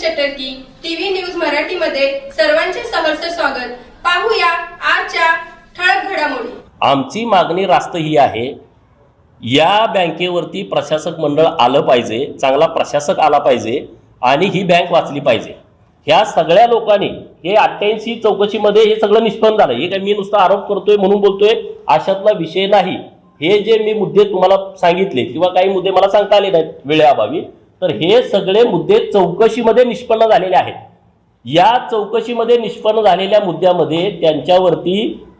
चटर्की TV news मराठीमध्ये सर्वांचे सहर्ष स्वागत. पाहूया आजच्या ठळक घडामोडी. आमची मागणी रास्त ही आहे या बँकेवरती प्रशासक मंडळ आलं पाहिजे चांगला प्रशासक आला पाहिजे आणि ही बँक वाचली पाहिजे. ह्या सगळ्या लोकांनी हे अठ्ठ्याऐंशी चौकशीमध्ये हे सगळं निष्पन्न झालं. हे काय मी नुसता आरोप करतोय म्हणून बोलतोय? अशातला विषय नाही. हे जे मी मुद्दे तुम्हाला सांगितले किंवा काही मुद्दे मला सांगता आले नाहीत वेळेअभावी. तर हे सगळे मुद्दे चौकशीमध्ये निष्पन्न झालेले आहेत. या चौकशीमध्ये निष्पन्न झालेल्या मुद्द्यामध्ये त्यांच्यावरती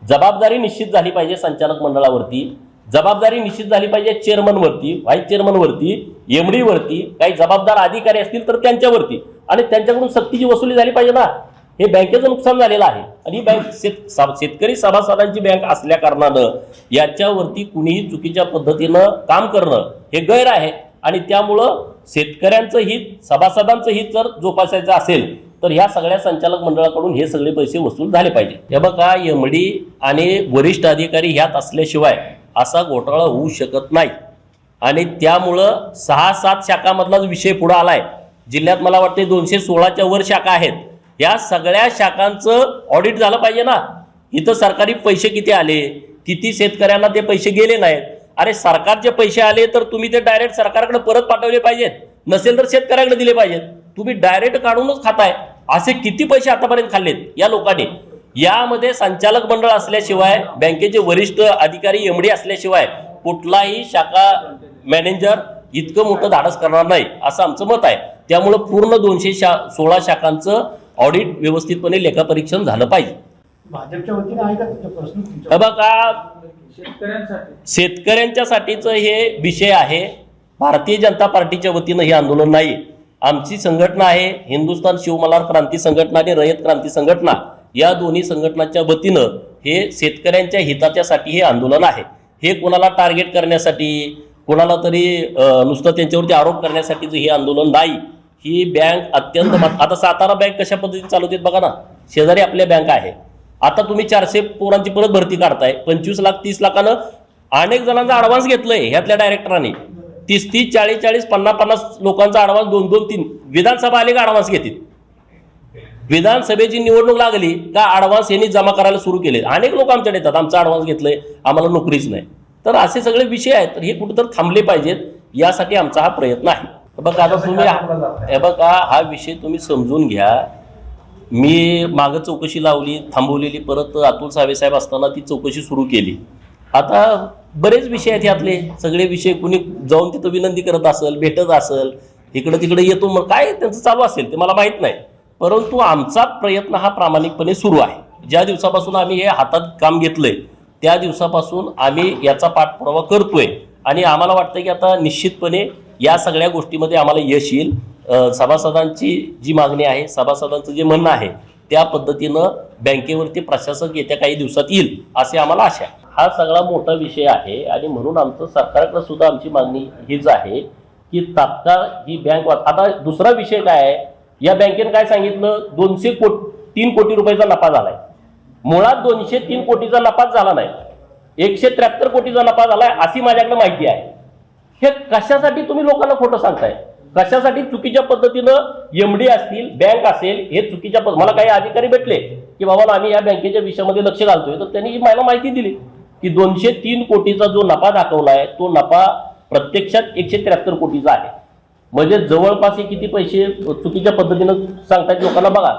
जबाबदारी निश्चित झाली पाहिजे संचालक मंडळावरती. जबाबदारी निश्चित झाली पाहिजे चेअरमनवरती व्हाईस चेअरमनवरती एमडी वरती काही जबाबदार अधिकारी असतील तर त्यांच्यावरती. आणि त्यांच्याकडून सक्तीची वसुली झाली पाहिजे ना. हे बँकेचं नुकसान झालेलं आहे. आणि ही बँक शेत शेतकरी सभासदांची बँक असल्या कारणानं याच्यावरती कुणीही चुकीच्या पद्धतीनं काम करणं हे गैर आहे. आणि त्यामुळं शेतकऱ्यांचं हित सभासदांचं हित जर जोपासायचं असेल तर ह्या सगळ्या संचालक मंडळाकडून हे सगळे पैसे वसूल झाले पाहिजे. हे बघा एमडी आणि वरिष्ठ अधिकारी ह्यात असल्याशिवाय असा घोटाळा होऊ शकत नाही. आणि त्यामुळं सहा सात शाखामधलाच विषय पुढे आलाय. जिल्ह्यात मला वाटते दोनशे सोळाच्या वर शाखा आहेत. या सगळ्या शाखांचं ऑडिट झालं पाहिजे ना. इथं सरकारी पैसे किती आले? किती शेतकऱ्यांना ते पैसे गेले नाहीत? अरे सरकारचे पैसे आले तर तुम्ही ते डायरेक्ट सरकारकडे परत पाठवले पाहिजेत. नसेल तर शेतकऱ्याकडे दिले पाहिजेत. तुम्ही डायरेक्ट काढूनच खाताय. असे किती पैसे आतापर्यंत खाल्लेत या लोकांनी? यामध्ये संचालक मंडळ असल्याशिवाय बँकेचे वरिष्ठ अधिकारी एमडी असल्याशिवाय कुठलाही शाखा मॅनेजर इतकं मोठं धाडस करणार नाही असं आमचं मत आहे. त्यामुळं पूर्ण दोनशे शा सोळा शाखांचं ऑडिट व्यवस्थितपणे लेखापरीक्षण झालं पाहिजे. भाजपच्या वतीने आहे का तुमचा प्रश्न? हे तुमच्या बघा शेतकऱ्यांसाठी. शेतकऱ्यांच्यासाठीचं हे विषय आहे. भारतीय जनता पार्टीच्या वतीनं हे आंदोलन नाही आमची संघटना आहे हिंदुस्थान शिवमल्हार क्रांती संघटना आणि रयत क्रांती संघटना. या दोन्ही संघटनाच्या वतीनं हे शेतकऱ्यांच्या हिताच्यासाठी हे आंदोलन आहे. हे कोणाला टार्गेट करण्यासाठी कोणाला तरी नुसतं त्यांच्यावरती आरोप करण्यासाठीचं हे आंदोलन नाही ही बँक अत्यंत आता सातारा बँक कशा पद्धतीने चालवते बघा ना. शेजारी आपल्या बँक आहे. आता तुम्ही चारशे पोरांची परत भरती काढताय पंचवीस लाख तीस लाखानं अनेक जणांचा ॲडव्हान्स घेतलंय ह्यातल्या डायरेक्टरांनी तीस तीस चाळीस चाळीस पन्नास पन्नास लोकांचा ॲडव्हान्स दोन दोन तीन. विधानसभा आली का ॲडव्हान्स घेतील? विधानसभेची निवडणूक लागली का ॲडव्हान्स यांनी जमा करायला सुरू केले? अनेक लोक आमच्याकडे येतात आमचा ॲडव्हान्स घेतलंय आम्हाला नोकरीच नाही. तर असे सगळे विषय आहेत तर हे कुठेतरी थांबले पाहिजेत यासाठी आमचा हा प्रयत्न आहे. बघा आता तुम्ही हे बघा हा विषय तुम्ही समजून घ्या. मी मागं चौकशी लावली थांबवलेली परत अतुल सावे साहेब असताना ती चौकशी सुरू केली. आता बरेच विषय आहेत यातले. सगळे विषय कुणी जाऊन तिथं विनंती करत असेल भेटत असेल इकडं तिकडे येतो मग काय त्यांचं चालू असेल ते मला माहीत नाही. परंतु आमचा प्रयत्न हा प्रामाणिकपणे सुरू आहे. ज्या दिवसापासून आम्ही हे हातात काम घेतलंय त्या दिवसापासून आम्ही याचा पाठपुरावा करतोय. आणि आम्हाला वाटतं की आता निश्चितपणे या सगळ्या गोष्टीमध्ये आम्हाला यश येईल. सभासदांची जी मागणी आहे सभासदांचं जे म्हणणं आहे त्या पद्धतीनं बँकेवरती प्रशासक येत्या काही दिवसात येईल असे आम्हाला आशा आहे. हा सगळा मोठा विषय आहे आणि म्हणून आमचं सरकारकडे सुद्धा आमची मागणी हीच आहे की तात्काळ ही बँक आता दुसरा विषय काय आहे? या बँकेनं काय सांगितलं? दोनशे कोट तीन कोटी रुपयाचा नफा झालाय. मुळात दोनशे तीन कोटीचा नफाच झाला नाही. एकशे त्र्याहत्तर कोटीचा नफा झालाय अशी माझ्याकडे माहिती आहे. हे कशासाठी तुम्ही लोकांना खोटं सांगताय? कशासाठी चुकीच्या पद्धतीनं एमडी असतील बँक असेल हे चुकीच्या पद्ध- मला काही अधिकारी भेटले की बाबा आम्ही या बँकेच्या विषयामध्ये लक्ष घालतोय. तर त्यांनी मला माहिती दिली की दोनशे तीन कोटीचा जो नफा दाखवला आहे तो नफा प्रत्यक्षात एकशे त्र्याहत्तर कोटीचा आहे. म्हणजे जवळपास हे किती पैसे चुकीच्या पद्धतीनं सांगतायत लोकांना बघा.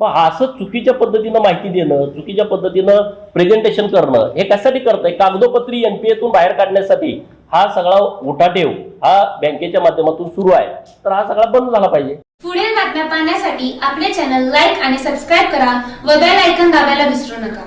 पण असं चुकीच्या पद्धतीनं माहिती देणं चुकीच्या पद्धतीनं प्रेझेंटेशन करणं हे कशासाठी करतंय? कागदोपत्री एनपीएतून बाहेर काढण्यासाठी हा सगळा उठाठेव हा बँकेच्या माध्यमातून सुरू आहे. तर हा सगळा बंद झाला पाहिजे. पुढील बातम्या पाहण्यासाठी आपले चॅनल लाईक आणि सबस्क्राईब करा व बेल आयकन दाबायला विसरू नका.